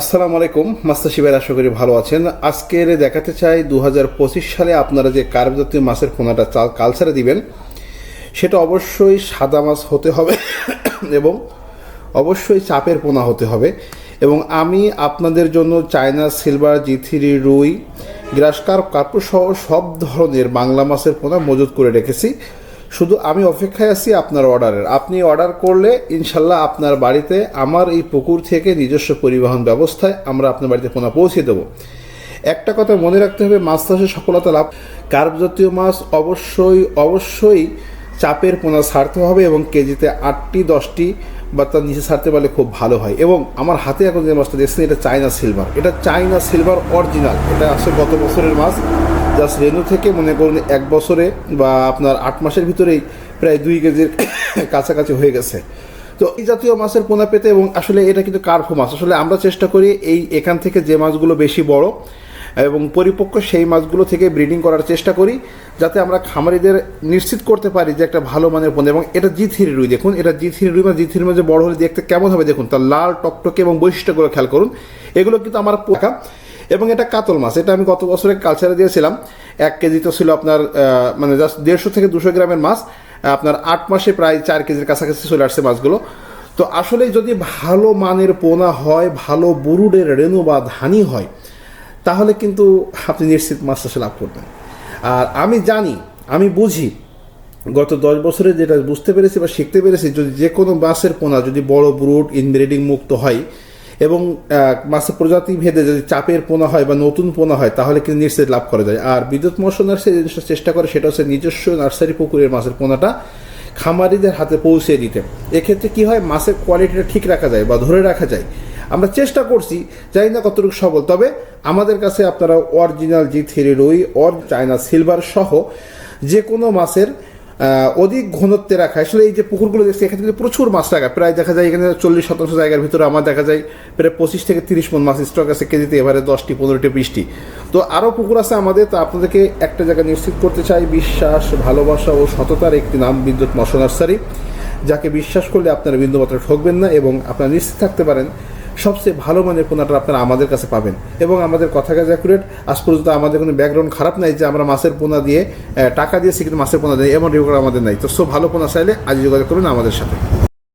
আসসালামু আলাইকুম, মাস্টার শিবের আশা করি ভালো আছেন। আজকের দেখাতে চাই দু হাজার পঁচিশ সালে আপনারা যে কার্ব জাতীয় মাছের পোনাটা চাল কালচারে দিবেন, সেটা অবশ্যই সাদা মাছ হতে হবে এবং অবশ্যই চাপের পোনা হতে হবে। এবং আমি আপনাদের জন্য চায়না সিলভার, জি থ্রি, রুই গ্রাসকার কার্পু সহ সব ধরনের বাংলা মাছের পোনা মজুত করে রেখেছি। শুধু আমি অপেক্ষায় আছি আপনার অর্ডারের। আপনি অর্ডার করলে ইনশাল্লাহ আপনার বাড়িতে আমার এই পুকুর থেকে নিজস্ব পরিবহন ব্যবস্থায় আমরা আপনার বাড়িতে পোনা পৌঁছে দেবো। একটা কথা মনে রাখতে হবে, মাছ চাষে সফলতা লাভ। কার্প জাতীয় মাছ অবশ্যই অবশ্যই চাপের পোনা ছাড়তে হবে এবং কেজিতে আটটি, দশটি বা তার নিচে ছাড়তে পারলে খুব ভালো হয়। এবং আমার হাতে এখন যে মাছটা দেখছেন, এটা চায়না সিলভার। এটা চায়না সিলভার অরিজিনাল। এটা আসলে গত বছরের মাছ। জাস্ট রেনু থেকে মনে করুন এক বছরে বা আপনার আট মাসের ভিতরেই প্রায় দুই কেজির কাছাকাছি হয়ে গেছে। তো এই জাতীয় মাছের পোনা পেতে এবং আসলে এটা কিন্তু কার্ফো মাছ। আসলে আমরা চেষ্টা করি এই এখান থেকে যে মাছগুলো বেশি বড় এবং পরিপক্ক সেই মাছগুলো থেকে ব্রিডিং করার চেষ্টা করি যাতে আমরা খামারিদের নিশ্চিত করতে পারি যে একটা ভালো মানের পোনা এবং এটা জি থ্রি রুই দেখুন, এটা জি থ্রি রুই বা জি থ্রি মাঝে বড় হলে দেখতে কেমন হবে দেখুন। তার লাল টকটকে এবং বৈশিষ্ট্যগুলো খেয়াল করুন। এগুলো কিন্তু আমার পোকা এবং এটা কাতল মাছ। এটা আমি গত বছরে কালচারে দিয়েছিলাম। এক কেজি তো ছিল আপনার মানে জাস্ট দেড়শো থেকে দুশো গ্রামের মাছ। আপনার আট মাসে প্রায় চার কেজির কাছাকাছি চলে আসছে মাছগুলো। তো আসলে যদি ভালো মানের পোনা হয়, ভালো বুরুডের রেণু বা ধানি হয়, তাহলে কিন্তু আপনি নিশ্চিত মাছ চাষে লাভ করবেন। আর আমি জানি, আমি বুঝি, গত দশ বছরে যেটা বুঝতে পেরেছি বা শিখতে পেরেছি, যদি যে কোনো মাছের পোনা, যদি বড় ব্রুড, ইনব্রিডিং মুক্ত হয় এবং মাছের প্রজাতি ভেদে যদি চাপের পোনা হয় বা নতুন পোনা হয়, তাহলে কিন্তু নিশ্চিত লাভ করা যায়। আর বিদ্যুৎ নার্সারি জিনিসটা চেষ্টা করে, সেটা হচ্ছে নিজস্ব নার্সারি পুকুরের মাছের পোনাটা খামারিদের হাতে পৌঁছে দিতে। এক্ষেত্রে কি হয়, মাছের কোয়ালিটিটা ঠিক রাখা যায় বা ধরে রাখা যায়। আমরা চেষ্টা করছি, জানি না কতটুকু সবল তবে আমাদের কাছে আপনারা অরিজিনাল জি থ্রি রুই অর চায়না সিলভার সহ যে কোনো মাছের অধিক ঘনত্বে রাখা। আসলে এই যে পুকুরগুলো দেখছি, এখানে কিন্তু প্রচুর মাছ রাখা। প্রায় দেখা যায় এখানে চল্লিশ শতাংশ জায়গার ভিতরে আমার দেখা যায় প্রায় পঁচিশ থেকে তিরিশ মন মাছ স্টক আছে কেজিতে, এবারে দশটি, পনেরোটি, বিশটি। তো আরও পুকুর আছে আমাদের, তো আপনাদেরকে একটা জায়গা নিশ্চিত করতে চাই, বিশ্বাস, ভালোবাসা ও সততার একটি নাম বিদ্যুৎ মশা নার্সারি যাকে বিশ্বাস করলে আপনারা বিন্দুমাত্র ঠকবেন না এবং আপনারা নিশ্চিত থাকতে পারেন সবচেয়ে ভালো মানের পোনাটা আপনারা আমাদের কাছে পাবেন। এবং আমাদের কথা কাজ অ্যাকুরেট আজ পর্যন্ত আমাদের কোনো ব্যাকগ্রাউন্ড খারাপ নাই যে আমরা মাছের পোনা দিয়ে টাকা দিয়েছি কিন্তু মাছের পোনা দিয়ে এমন রেকর্ড আমাদের নাই। তো সব ভালো পোনা চাইলে আজ যোগাযোগ করবেন আমাদের সাথে।